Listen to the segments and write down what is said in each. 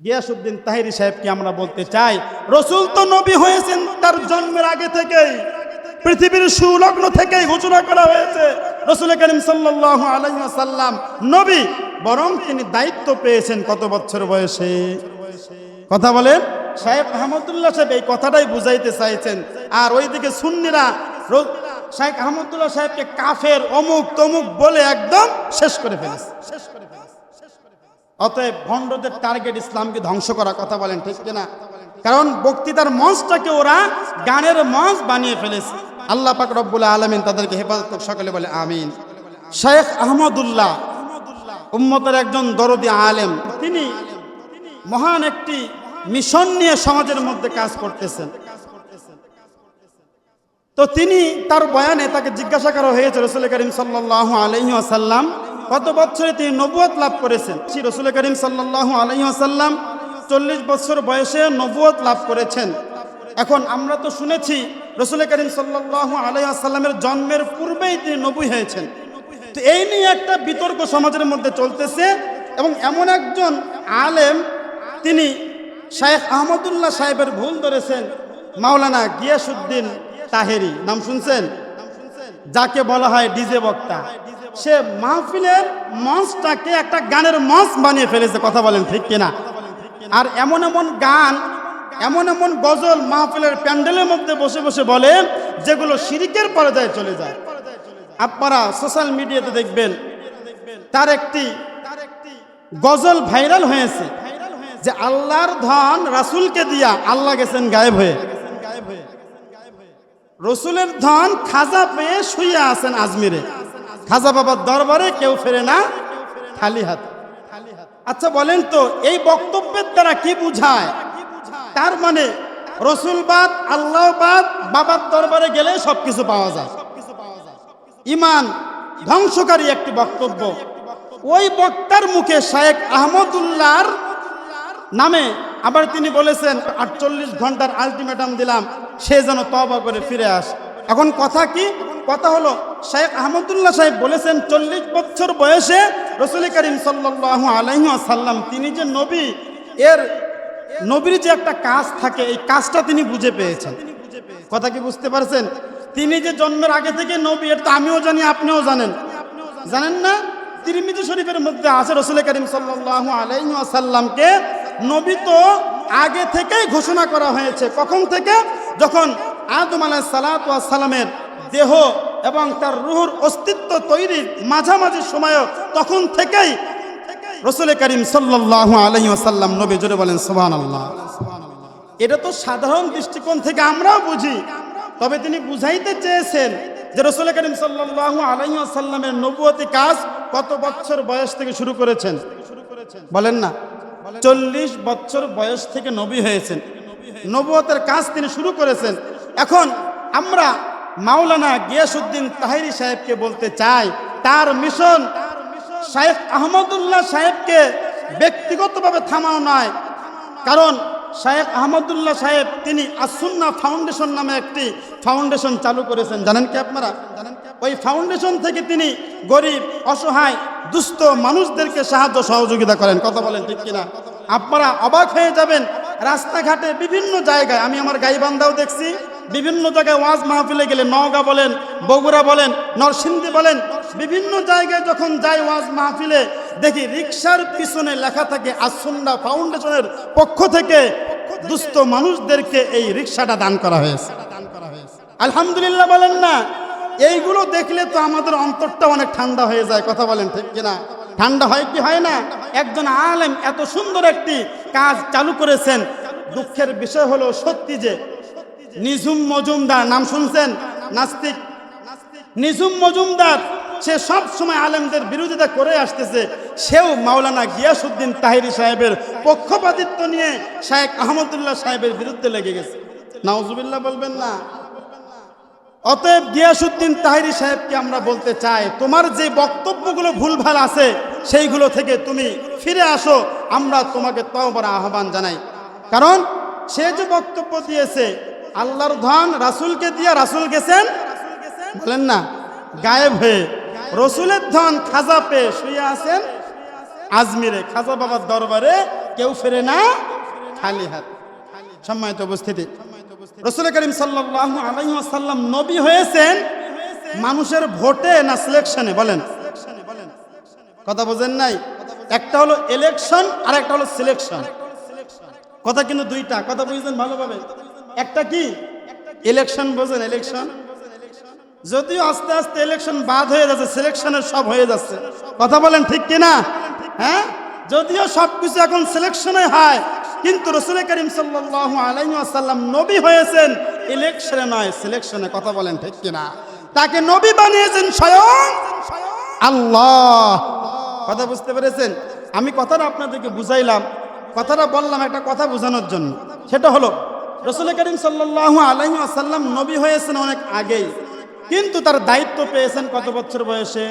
গিয়াসুদ্দিন তাহিরি সাহেবকে আমরা বলতে চাই, রসুল তো নবী হয়েছেন তার জন্মের আগে থেকেই, পৃথিবীর সুলগ্ন থেকেই ঘোষণা করা হয়েছে। রসুল করিম সাল্লাহ আলাইসাল্লাম নবী, বরং তিনি দায়িত্ব পেয়েছেন কত বছর বয়সে? কথা বলেন। সাহেব আহমদুল্লাহ সাহেব এই কথাটাই বুঝাইতে চাইছেন। আর ওইদিকে সুন্নিরা শাহেখ আহমদুল্লাহ সাহেবকে কাফের অমুক তমুক বলে একদম শেষ করে ফেলেছে শেষ করে ফেলেছে। অতএব ভণ্ডদের টার্গেট ইসলামকে ধ্বংস করা কথা বলেন, ঠিক কিনা? কারণ বক্তৃতার মঞ্চটাকে ওরা গানের মঞ্চ বানিয়ে ফেলেছে। আল্লাহ পাক রব্বুল আলমিন তাদেরকে হেফাজত সকলে বলে আমিন। শেখ আহমদুল্লাহ উম্মতের একজন দরদি আলেম, তিনি মহান একটি মিশন নিয়ে সমাজের মধ্যে কাজ করতেছেন। তো তিনি তার বয়ানে তাকে জিজ্ঞাসা করা হয়েছে, রসুল করিম সাল্লাহ আলহি আসাল্লাম কত বছরে তিনি নবুয়ত লাভ করেছেন? শ্রী রসুল করিম সাল্লাহ আলহি আসাল্লাম চল্লিশ বছর বয়সে নবুয়ত লাভ করেছেন। এখন আমরা তো শুনেছি রসুল করিম সাল্লাহ আলহি আসাল্লামের জন্মের পূর্বেই তিনি নবী হয়েছেন। তো এই নিয়ে একটা বিতর্ক সমাজের মধ্যে চলতেছে এবং এমন একজন আলেম তিনি শায়েখ আহমদুল্লাহ সাহেবের ভুল ধরেছেন, মাওলানা গিয়াসুদ্দিন তাহেরি। নাম শুনছেন? যাকে বলা হয় ডিজে বক্তা। সে মাহফিলের মঞ্চটাকে একটা গানের মঞ্চ বানিয়ে ফেলেছে, কথা বলেন ঠিক কিনা? আর এমন এমন গান, এমন এমন গজল মাহফিলের প্যান্ডেলের মধ্যে বসে বসে বলে, যেগুলো শিরিকের পর্যায়ে চলে যায়। আপনারা সোশ্যাল মিডিয়াতে দেখবেন, তার একটি গজল ভাইরাল হয়েছে, যে আল্লাহর ধন রাসূলকে দিয়া আল্লাহ গেছেন গায়েব হয়ে। রসুলের ধন খাজা পেয়ে শুয়ে আছেন আজমিরে। খাজা বাবার দরবারে কেউ ফেরে না খালি হাত। আচ্ছা বলেন তো, এই বক্তব্যের দ্বারা কি বুঝায়? তার মানে রসুলবাদ আল্লাহবাদ বাবার দরবারে গেলে সবকিছু পাওয়া যায়। ইমান ধ্বংসকারী একটি বক্তব্য। ওই বক্তার মুখে শায়েক আহমদুল্লাহর নামে আবার তিনি বলেছেন, আটচল্লিশ ঘণ্টার আলটিমেটাম দিলাম, সে যেন তবা করে ফিরে আস। এখন কথা কি? কথা হলো, শেখ আহমদুল্লাহ সাহেব বলেছেন, চল্লিশ বছর বয়সে রসুল করিম সাল্লাহ আলাইসাল্লাম তিনি যে নবী, এর নবীর যে একটা কাজ থাকে, এই কাজটা তিনি বুঝে পেয়েছেন। কথা কি বুঝতে পারছেন? তিনি যে জন্মের আগে থেকে নবী এটা আমিও জানি, আপনিও জানেন। জানেন না? তিরমিজি শরীফের মধ্যে আছে, রসুল করিম সাল্লাহ আলাইসাল্লামকে নবী তো আগে থেকেই ঘোষণা করা হয়েছে। কখন থেকে? যখন আদম আলাহ সালামের দেহ এবং তার রুহুর অস্তিত্ব তৈরির মাঝামাঝি সময় তখন থেকেই রসুল করিম সাল্লাহ আলাইসাল্লাম নবী জোরে বলেন সোহান আল্লাহ এটা তো সাধারণ দৃষ্টিকোণ থেকে আমরাও বুঝি। তবে তিনি বুঝাইতে চেয়েছেন যে রসুল করিম সাল্লাহ আলাইসাল্লামের নবুয়তি কাজ কত বছর বয়স থেকে শুরু করেছেন? বলেন না। চল্লিশ বছর বয়স থেকে নবী হয়েছেন। নবুয়তের কাজ তিনি শুরু করেছেন। এখন আমরা মাওলানা গিয়াসুদ্দিন তাহিরি সাহেবকে বলতে চাই, তার মিশন শাহেখ আহমদুল্লাহ সাহেবকে ব্যক্তিগতভাবে থামানো নয়। কারণ শাহেখ আহমদুল্লাহ সাহেব, তিনি আসুন্না ফাউন্ডেশন নামে একটি ফাউন্ডেশন চালু করেছেন। জানেন কি আপনারা? ওই ফাউন্ডেশন থেকে তিনি গরিব, অসহায়, দুস্থ মানুষদেরকে সাহায্য সহযোগিতা করেন। কথা বলেন ঠিক কিনা? আপনারা অবাক হয়ে যাবেন। রাস্তাঘাটে বিভিন্ন জায়গায়, আমি আমার গাইবান্ধাও দেখছি বিভিন্ন জায়গায় ওয়াজ মাহফিলে গেলে নওগাঁ বলেন, বগুড়া বলেন, নরসিংদী বলেন, বিভিন্ন জায়গায় যখন যাই ওয়াজ মাহফিলে, দেখি রিক্সার পিছনে লেখা থাকে আসন্ডা ফাউন্ডেশনের পক্ষ থেকে, দুস্থ মানুষদেরকে এই রিক্সাটা দান করা হয়েছে। আলহামদুলিল্লাহ বলেন না, এইগুলো দেখলে তো আমাদের অন্তরটা অনেক ঠান্ডা হয়ে যায়, কথা বলেন ঠিক কিনা? ঠান্ডা হয় কি হয় না? একজন আলেম এত সুন্দর একটি কাজ চালু করেছেন, দুঃখের বিষয় হলো সত্যি যে নিঝুম মজুমদার, নাম শুনছেন? নাস্তিক। নিজুম মজুমদার, সে সব সময় আলেমদের বিরোধিতা করে আসতেছে। সেও মাওলানা গিয়াসুদ্দিন তাহিরি সাহেবের পক্ষপাতিত্ব নিয়ে শাহেক আহমদুল্লাহ সাহেবের বিরুদ্ধে লেগে গেছে। নাউজুবিল্লাহ বলবেন না। অতএব গিয়াসুদ্দিন তাহিরি সাহেবকে আমরা বলতে চাই, তোমার যে বক্তব্যগুলো ভুলভাল আছে, সেইগুলো থেকে তুমি ফিরে আসো, আমরা তোমাকে তওবার আহ্বান জানাই। কারণ সে যে বক্তব্য দিয়েছে আল্লাহর ধন রাসূলকে দিয়া রাসূল গেছেন? বলেন না, গায়েব হয়ে। রসুলের ধন খাজা পেয়ে শুয়ে আছেন। আজমিরে, খাজা বাবার দরবারে কেউ ফেরে না, খালি হাত। সম্মানিত উপস্থিতি। রসুল করিম সাল্লাল্লাহু আলাইহি ওয়াসাল্লাম নবী হয়েছেন, মানুষের ভোটে না সিলেকশনে? বলেন। কথা বোঝেন নাই? একটা হলো ইলেকশন আর একটা হলো সিলেকশন। কথা কিন্তু দুইটা, কথা বুঝছেন ভালোভাবে? একটা কি? ইলেকশন বোঝেন ইলেকশন যদিও আস্তে আস্তে ইলেকশন বাদ হয়ে যাচ্ছে সিলেকশনের সব হয়ে যাচ্ছে। কথা বলেন ঠিক কিনা? হ্যাঁ? যদিও সব কিছু এখন সিলেকশনে হয়, কিন্তু রসুল করিম সাল্লাল্লাহু আলাইহি ওয়াসাল্লাম নবী হয়েছেন ইলেকশনে নয় সিলেকশনে কথা বলেন ঠিক কিনা? তাকে নবী বানিয়েছেন স্বয়ং আল্লাহ। কথা বুঝতে পেরেছেন? আমি কথাটা আপনাদেরকে বুঝাইলাম, কথাটা বললাম একটা কথা বোঝানোর জন্য। সেটা হলো রসুল করিম সাল্লাল্লাহু আলাইহি আসাল্লাম নবী হয়েছেন অনেক আগেই। কিন্তু তার দায়িত্ব পেয়েছেন কত বছর বয়সে?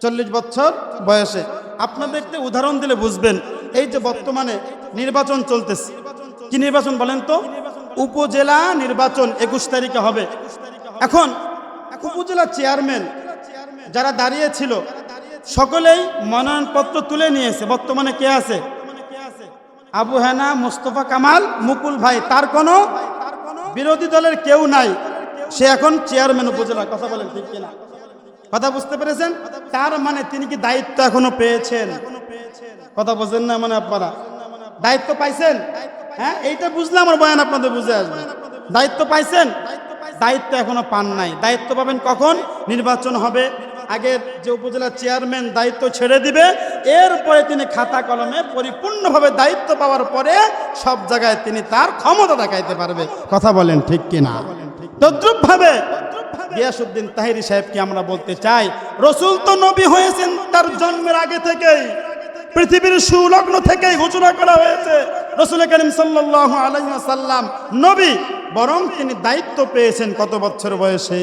চল্লিশ বছর বয়সে। আপনাদের আপনাদেরকে উদাহরণ দিলে বুঝবেন, এই যে বর্তমানে নির্বাচন চলতেছে। কি নির্বাচন বলেন তো? উপজেলা নির্বাচন একুশ তারিখে হবে। এখন উপজেলা চেয়ারম্যান যারা দাঁড়িয়েছিল সকলেই মনোনয়নপত্র তুলে নিয়েছে। বর্তমানে কে আছে? আবু হেনা, মোস্তফা কামাল, মুকুল ভাই, তার কোনো বিরোধী দলের কেউ নাই। সে এখন চেয়ারম্যান উপজেলা কথা বলেন ঠিক কিনা? কথা বুঝতে পেরেছেন? তার মানে তিনি কি দায়িত্ব এখনও পেয়েছেন? কথা বোঝেন না মানে আপনারা? দায়িত্ব পাইছেন? হ্যাঁ এইটা বুঝলে আমার বয়ান আপনাদের বুঝে আসবে। দায়িত্ব পাইছেন? দায়িত্ব এখনও পান নাই। দায়িত্ব পাবেন কখন? নির্বাচন হবে আগের যে উপজেলা চেয়ারম্যান দায়িত্ব ছেড়ে দিবে, এরপরে তিনি খাতা কলমে পরিপূর্ণভাবে দায়িত্ব পাওয়ার পরে সব জায়গায় তিনি তার ক্ষমতা দেখাইতে পারবে। কথা বলেন ঠিক কিনা? তদ্রুপ ভাবে গিয়াসুদ্দিন তাহিরি সাহেবকে আমরা বলতে চাই, রসুল তো নবী হয়েছেন তার জন্মের আগে থেকেই, পৃথিবীর সুলগ্ন থেকেই ঘোষণা করা হয়েছে, রসুল করিম সাল্লাহ আলাইসাল্লাম নবী, বরং তিনি দায়িত্ব পেয়েছেন কত বছর বয়সে?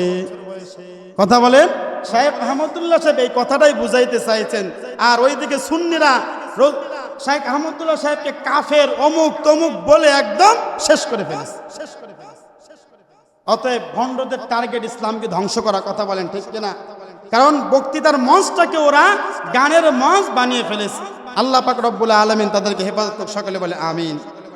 কথা বলেন। সাহেব আহমদুল্লাহ সাহেব এই কথাটাই বুঝাইতে চাইছেন। আর ওইদিকে সুন্নিরা শাহেখ আহমদুল্লাহ সাহেবকে কাফের অমুক তমুক বলে একদম শেষ করে ফেলেছে। অতএব ভণ্ডদের টার্গেট ইসলামকে ধ্বংস করা কথা বলেন, ঠিক কিনা? কারণ বক্তৃতার মঞ্চটাকে ওরা গানের মঞ্চ বানিয়ে ফেলেছে। আল্লাহ পাক রব্বুল আলমিন তাদেরকে হেফাজত সকলে বলে আমিন।